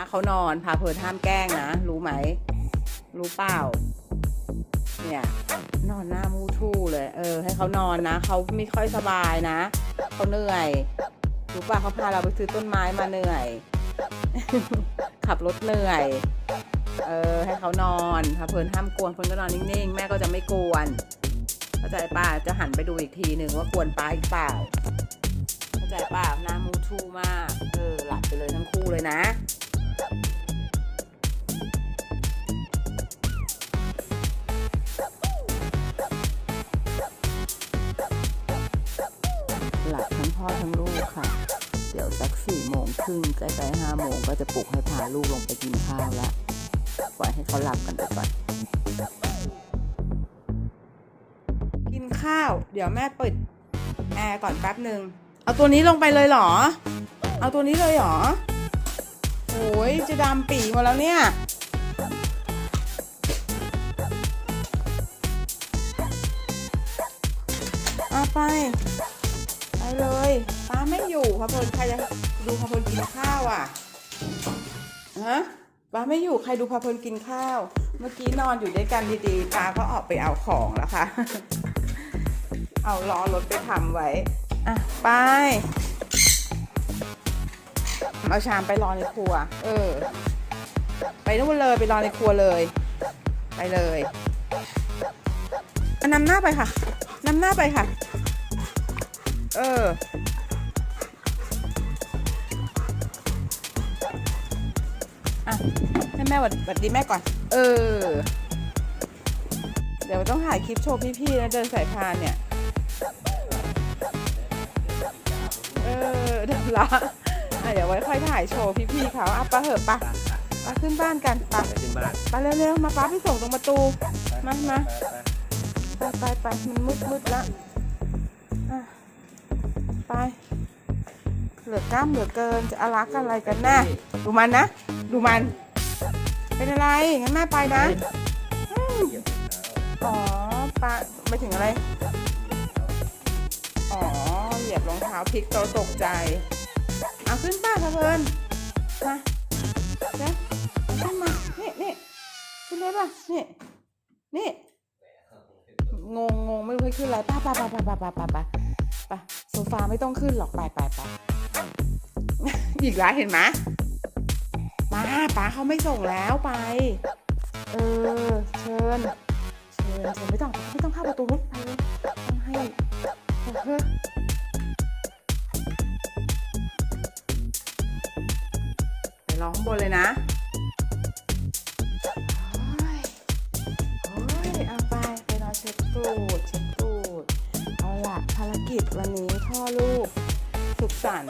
าเขานอนพาเพลินห้ามแกล้งนะ รู้ไหม รู้เปล่า เนี่ยนอนหน้ามูทู่เลย เออ ให้เขานอนนะ เขาไม่ค่อยสบายนะ เขาเหนื่อย รู้ป่ะเขาพาเราไปซื้อต้นไม้มาเหนื่อย ขับรถเหนื่อย เออ ให้เขานอนพาเพลินห้ามกวนเพลินก็นอนนิ่งๆ แม่ก็จะไม่กวน เข้าใจป่ะ จะหันไปดูอีกทีหนึ่งว่ากวนป้าอีกเปล่า เข้าใจป่ะหน้ามูทู่มาก เออ หลับไปเลยทั้งคู่เลยนะ รึ่งใกล้ๆห้าโมงก็จะปลุกให้พาลูกลงไปกินข้าวละปล่อยให้เขาหลับกันไปก่อน กินข้าว เดี๋ยวแม่เปิดแอร์ก่อนแป๊บหนึ่งเอาตัวนี้ลงไปเลยเหรอ เอาตัวนี้เลยเหรอโอ้ยจะดำปีหมดแล้วเนี่ยเอาไปไป เลยป้าไม่อยู่พะพลใครจะดูพะพลกินข้าวอะฮะป้าไม่อยู่ใครดูพะพลกินข้าว เมื่อกี้นอนอยู่ด้วยกันดีๆป้าก็ออกไปเอาของแล้วค่ะ เอาล้อรถไปทำไว้อะไปเอาชามไปรอในครัว เออ ไปนู่นเลยไปรอในครัวเลย ไปเลยนำหน้าไปค่ะนำหน้าไปค่ะ เออ อะ ให้แม่หวัดหวัดดีแม่ก่อน เออ เดี๋ยวต้องถ่ายคลิปโชว์พี่ๆนะเดินสายพานเนี่ย เออเดี๋ยวละอะเดี๋ยวไว้ค่อยถ่ายโชว์พี่ๆเขาอะไปะเหอะปะปะขึ้นบ้านกันปะไปขึ้นบ้านไปเร็วๆ มาป้าไปส่งตรงประตู มามาไปไปไปไปไปมันมืดมืดละอะ ไป เหลือกล้ามเหลือเกินจะอลักอะไรกันนะดูมันนะ ดูมัน เป็นอะไรงั้นแม่ไปนะอ๋อปลาไปถึงอะไร อ๋อ เหยียบรองเท้าพลิกตัวตกใจ เอาขึ้นป้าทะเพินมาเนะขึ้นมา นี่นี่ขึ้นได้ป่ะ นี่ นี่ งงงงไม่รู้ให้ขึ้นอะไรป้าป้าป้าป้าป้าป้าป้า ฟาไม่ต้องขึ้นหรอกไปไปไปอีกแล้วเห็นไหมมาป้าเขาไม่ส่งแล้วไป เออ เชิญ เชิญเชิญไม่ต้องไม่ต้องเข้าประตูนู้นไปเลยต้องให้เออไปรอข้างบนเลยนะโอ้ยโอ้ยเอาไปไปรอเช็ดตูดเช็ดตูดเอา ละภารกิจวันนี้พ่อลูกสุขสันต์